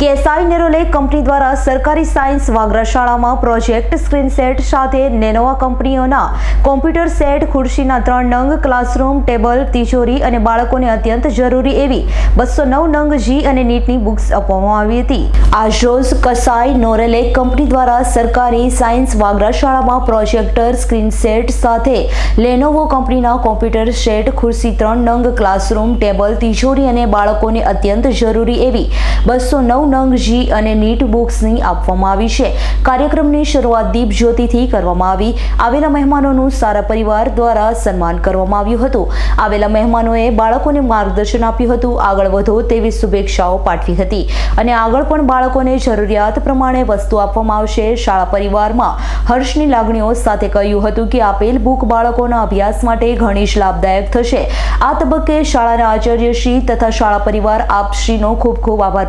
કેસાઈ નેરોલે company દ્વારા સરકારી science Vagra શાળામાં પ્રોજેક્ટ સ્ક્રીન સેટ સાથે નેનોવા કંપનીઓના કોમ્પ્યુટર સેટ, ખુરશીના ત્રણ નંગ, ક્લાસરૂમ, ટેબલ, તિજોરી અને બાળકોને અત્યંત જરૂરી એવી બસો નવ નંગ જી અને નીટની બુક્સ આપવામાં આવી હતી. આજરોજ કસાઈ નોરેલે કંપની દ્વારા સરકારી સાયન્સ વાગરા શાળામાં પ્રોજેક્ટર સ્ક્રીન સેટ સાથે લેનોવો કંપનીના કોમ્પ્યુટર સેટ, ખુરશી ત્રણ નંગ, ક્લાસરૂમ, ટેબલ, તિજોરી અને બાળકોને અત્યંત જરૂરી એવી બસો નવ નંગ જી અને નીટ બુક્સની આપવામાં આવી છે. કાર્યક્રમની શરૂઆત દીપ જ્યોતિથી કરવામાં આવી. આવેલા મહેમાનોનું સારા પરિવાર દ્વારા સન્માન કરવામાં આવ્યું હતું. આવેલા મહેમાનોએ બાળકોને માર્ગદર્શન આપ્યું હતું. આગળ વધો તેવી શુભેચ્છાઓ પાઠવી હતી. અને આગળ પણ બાળકોને જરૂરિયાત પ્રમાણે વસ્તુ આપવામાં આવશે. શાળા પરિવારમાં હર્ષની લાગણીઓ સાથે કહ્યું હતું કે આપેલ બુક બાળકોના અભ્યાસ માટે ઘણી જ લાભદાયક થશે. આ તબક્કે શાળાના આચાર્યશ્રી તથા શાળા પરિવાર આપશ્રીનો ખૂબ ખૂબ આભાર